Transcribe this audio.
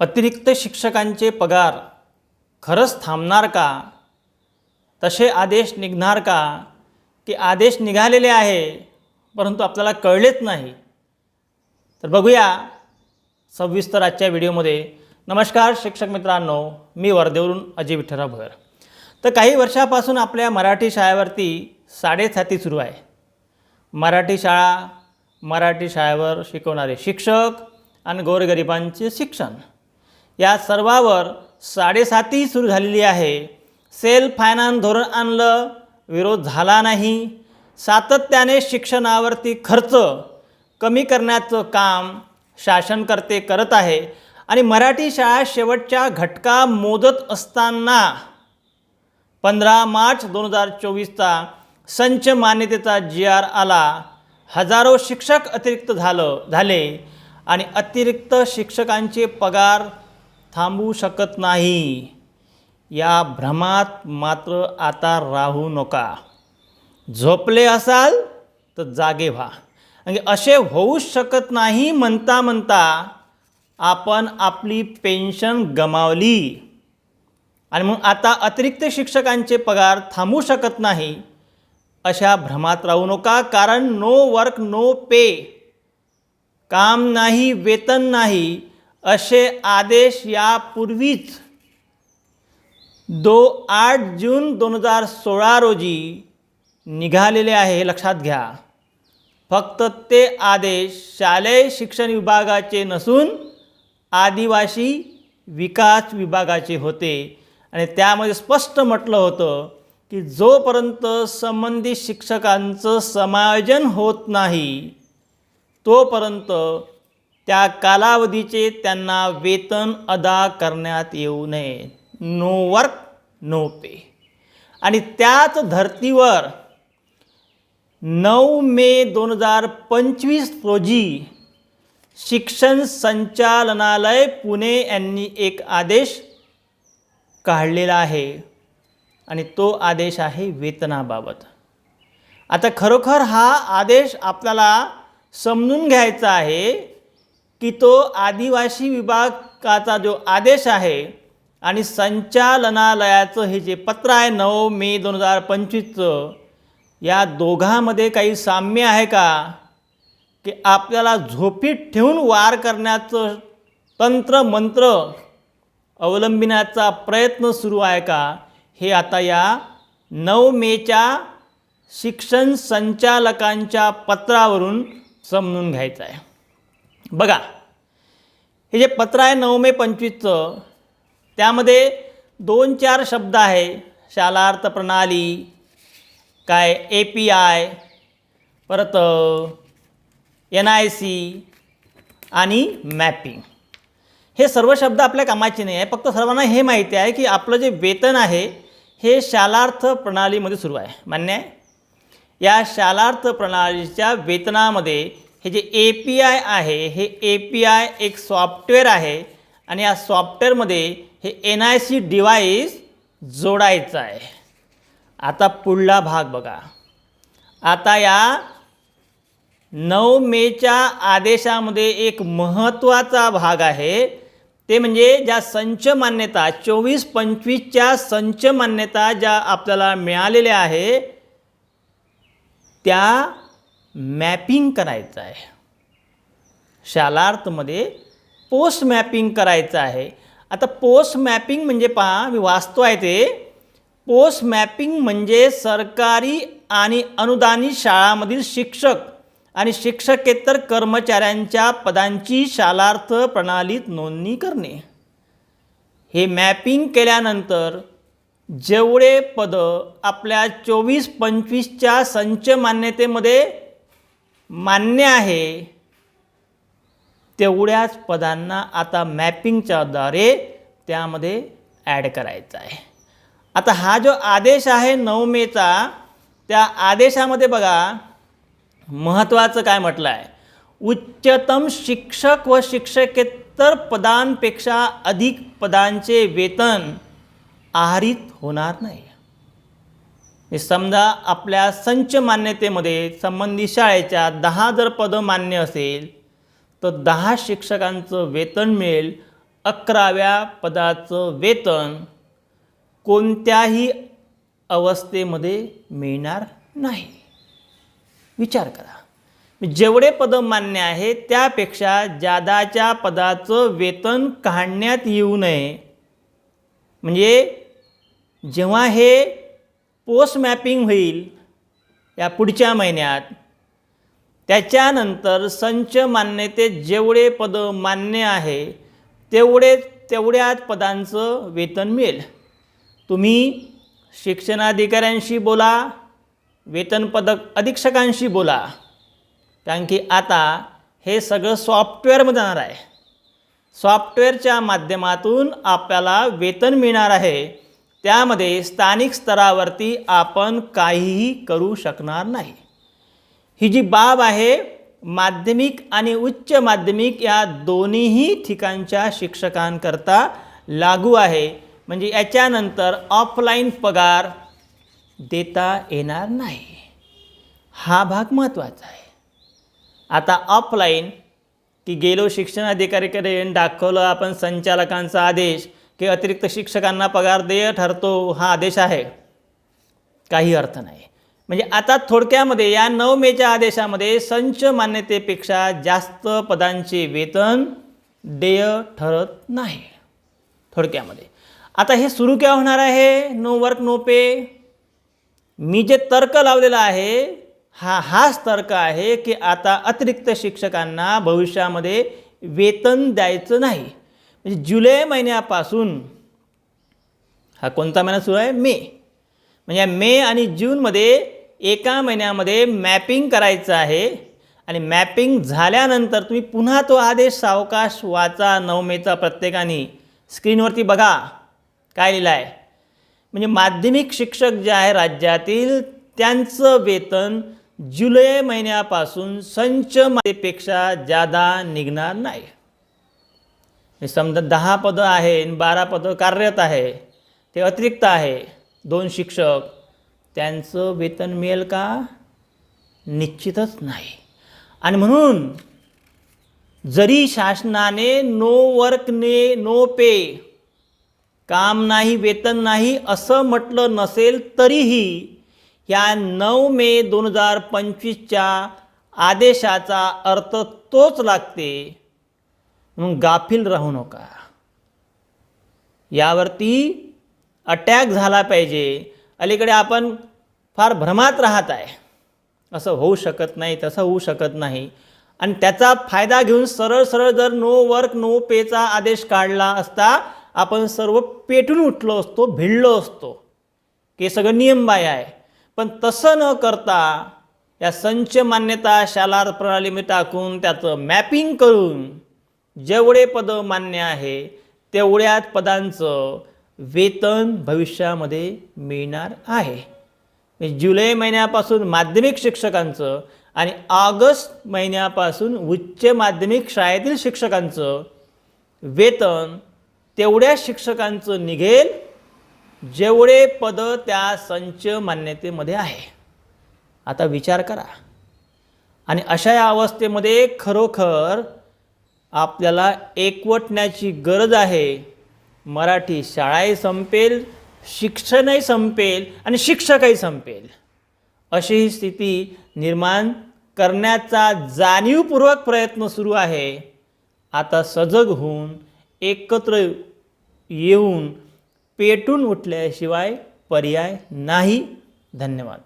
अतिरिक्त शिक्षकांचे पगार खरंच थांबणार का? तसे आदेश निघणार का? की आदेश निघालेले आहे परंतु आपल्याला कळलेच नाही. तर बघूया सविस्तर आजच्या व्हिडिओमध्ये. नमस्कार शिक्षक मित्रांनो मी वर्धेवरून अजय विठ्ठलराव भोयर. तर काही वर्षापासून आपल्या मराठी शाळेवरती साडेसाती सुरू आहे. मराठी शाळा मराठी शाळेवर शिकवणारे शिक्षक आणि गोरगरिबांचे शिक्षण. या सर्वावर साडेसाती सुरू झालेली आहे. सेल्फ फायनान्स धोरण आणलं विरोध झाला नाही. सातत्याने शिक्षणावरती खर्च कमी करण्याचं काम शासनकर्ते करत आहे आणि मराठी शाळा शेवटच्या घटका मोदत असताना पंधरा मार्च दोन हजार चोवीसचा संच मान्यतेचा जी आर आला. हजारो शिक्षक अतिरिक्त झालं झाले आणि अतिरिक्त शिक्षकांचे पगार थांबू शकत नाही. या भ्रमात मात्र आता राहू नका. झोपले असाल तर जागे व्हा. म्हणजे असे होऊच शकत नाही म्हणता म्हणता आपण आपली पेन्शन गमावली. आणि मग आता अतिरिक्त शिक्षकांचे पगार थांबू शकत नाही. अशा भ्रमात राहू नका. कारण नो वर्क नो पे काम नाही वेतन नाही. असे आदेश यापूर्वीच दो आठ जून दोन हजार सोळा रोजी निघालेले आहे हे लक्षात घ्या. फक्त ते आदेश शालेय शिक्षण विभागाचे नसून आदिवासी विकास विभागाचे होते. आणि त्यामध्ये स्पष्ट म्हटलं होतं की जोपर्यंत संबंधित शिक्षकांचं समायोजन होत नाही तोपर्यंत त्या कालावधीचे त्यांना वेतन अदा करण्यात येऊ नये. No work no pay. आणि त्याच धर्तीवर नऊ मे दोन हजार पंचवीस रोजी शिक्षण संचालनालय पुणे यांनी एक आदेश काढलेला आहे. आणि तो आदेश आहे वेतनाबाबत. आता खरोखर हा आदेश आपल्याला समजून घ्यायचा आहे. की तो आदिवासी विभागाचा जो आदेश आहे आणि संचालनालयाचं हे जे पत्र आहे नऊ मे दोन हजार पंचवीसचं या दोघांमध्ये काही साम्य आहे का? की आपल्याला झोपीत ठेवून वार करण्याचं तंत्र मंत्र अवलंबिण्याचा प्रयत्न सुरू आहे का? हे आता या नऊ मेच्या शिक्षण संचालकांच्या पत्रावरून समजून घ्यायचं आहे. बघा हे जे पत्र आहे नऊ मे पंचवीसचं त्यामध्ये दोन चार शब्द आहे. शालार्थ प्रणाली काय ए पी आय परत एन आय सी आणि मॅपिंग. हे सर्व शब्द आपल्या कामाचे नाही आहे फक्त सर्वांना हे माहिती आहे की आपलं जे वेतन आहे हे शालार्थ प्रणालीमध्ये सुरू आहे. मान्य आहे? या शालार्थ प्रणालीच्या वेतनामध्ये हे जे ए पी आय आहे हे ए पी आय एक सॉफ्टवेअर आहे आणि या सॉफ्टवेअरमध्ये हे एन आय सी डिवाईस जोडायचं आहे. आता पुढला भाग बघा. आता या नऊ मेच्या आदेशामध्ये एक महत्त्वाचा भाग आहे. ते म्हणजे ज्या संच मान्यता चोवीस पंचवीसच्या संच मान्यता ज्या आपल्याला मिळालेल्या आहे त्या मॅपिंग करायचं आहे. शालार्थमध्ये पोस्ट मॅपिंग करायचं आहे. आता पोस्ट मॅपिंग म्हणजे पहा मी वाचतो आहे ते. पोस्ट मॅपिंग म्हणजे सरकारी आणि अनुदानित शाळांमधील शिक्षक आणि शिक्षकेतर कर्मचाऱ्यांच्या पदांची शालार्थ प्रणालीत नोंदणी करणे. हे मॅपिंग केल्यानंतर जेवढे पदं आपल्या चोवीस पंचवीसच्या संच मान्यतेमध्ये मान्य आहे. तेवढ्याच पदांना आता मॅपिंगच्या द्वारे त्यामध्ये ॲड करायचा आहे. आता हा जो आदेश आहे नऊ मेचा त्या आदेशामध्ये बघा महत्त्वाचं काय म्हटलं आहे? उच्चतम शिक्षक व शिक्षकेतर पदांपेक्षा अधिक पदांचे वेतन आहारित होणार नाही. समजा आपल्या संच मान्यतेमध्ये संबंधित शाळेच्या दहा जर पदं मान्य असेल तर दहा शिक्षकांचं वेतन मिळेल. अकराव्या पदाचं वेतन कोणत्याही अवस्थेमध्ये मिळणार नाही. विचार करा. जेवढे पद मान्य आहे त्यापेक्षा जादाच्या पदाचं वेतन काढण्यात येऊ नये. म्हणजे जेव्हा हे पोस्ट मॅपिंग होईल या पुढच्या महिन्यात. त्याच्यानंतर संच मान्यतेत जेवढे पदं मान्य आहे तेवढे तेवढ्याच पदांचं वेतन मिळेल. तुम्ही शिक्षणाधिकाऱ्यांशी बोला वेतन पदक अधीक्षकांशी बोला कारण की आता हे सगळं सॉफ्टवेअरमध्ये जाणार आहे. सॉफ्टवेअरच्या माध्यमातून आपल्याला वेतन मिळणार आहे. त्यामध्ये स्थानिक स्तरावरती आपण काहीही करू शकणार नाही. ही जी बाब आहे माध्यमिक आणि उच्च माध्यमिक या दोन्हीही ठिकाणच्या शिक्षकांकरता लागू आहे. म्हणजे याच्यानंतर ऑफलाईन पगार देता येणार नाही. हा भाग महत्त्वाचा आहे. आता ऑफलाईन की गेलो शिक्षण अधिकारीकडे दाखवलं आपण संचालकांचा आदेश की अतिरिक्त शिक्षकांना पगार देय ठरतो हा आदेश आहे. काही अर्थ नाही. म्हणजे आता थोडक्यामध्ये या नऊ मेच्या आदेशामध्ये संच मान्यतेपेक्षा जास्त पदांचे वेतन देय ठरत नाही. थोडक्यामध्ये. आता हे सुरू क्या होणार आहे? No work no pay. मी जे तर्क लावलेला आहे हा हाच तर्क आहे की आता अतिरिक्त शिक्षकांना भविष्यामध्ये वेतन द्यायचं नाही. म्हणजे जुलै महिन्यापासून हा कोणता महिना सुरू आहे? मे. म्हणजे मे आणि जूनमध्ये एका महिन्यामध्ये मॅपिंग करायचं आहे आणि मॅपिंग झाल्यानंतर तुम्ही पुन्हा तो आदेश सावकाश वाचा. नऊ मेचा प्रत्येकाने. स्क्रीनवरती बघा. काय लिहिलं आहे म्हणजे माध्यमिक शिक्षक जे आहे राज्यातील त्यांचं वेतन जुलै महिन्यापासून संच मातेपेक्षा जादा निघणार नाही. समजा दहा पदं आहे आणि बारा पदं कार्यरत आहे ते अतिरिक्त आहे. दोन शिक्षक त्यांचं वेतन मिळेल का? निश्चितच नाही. आणि म्हणून जरी शासनाने नो वर्क ने नो पे काम नाही वेतन नाही असं म्हटलं नसेल तरीही या नऊ मे दोन हजार पंचवीसच्या आदेशाचा अर्थ तोच लागते. म्हणून गाफील राहू नका. यावरती अटॅक झाला पाहिजे. अलीकडे आपण फार भ्रमात राहत आहे. असं होऊ शकत नाही तसं होऊ शकत नाही. आणि त्याचा फायदा घेऊन सरळ सरळ जर नो वर्क नो पेचा आदेश काढला असता आपण सर्व पेटून उठलो असतो भिडलो असतो. की हे सगळं नियमबाह्य आहे. पण तसं न करता या संच मान्यता शालार प्रणालीमध्ये टाकून त्याचं मॅपिंग करून जेवढे पदं मान्य आहे तेवढ्याच पदांचं वेतन भविष्यामध्ये मिळणार आहे. म्हणजे जुलै महिन्यापासून माध्यमिक शिक्षकांचं आणि ऑगस्ट महिन्यापासून उच्च माध्यमिक शाळेतील शिक्षकांचं वेतन तेवढ्या शिक्षकांचं निघेल जेवढे पदं त्या संच मान्यतेमध्ये आहे. आता विचार करा. आणि अशा या अवस्थेमध्ये खरोखर आपल्याला एकवटण्याची गरज आहे. मराठी शाळाही संपेल शिक्षणही संपेल आणि शिक्षकही संपेल. अशी ही स्थिती निर्माण करण्याचा जाणीवपूर्वक प्रयत्न सुरू आहे. आता सजग होऊन एकत्र येऊन पेटून उठल्याशिवाय पर्याय नाही. धन्यवाद.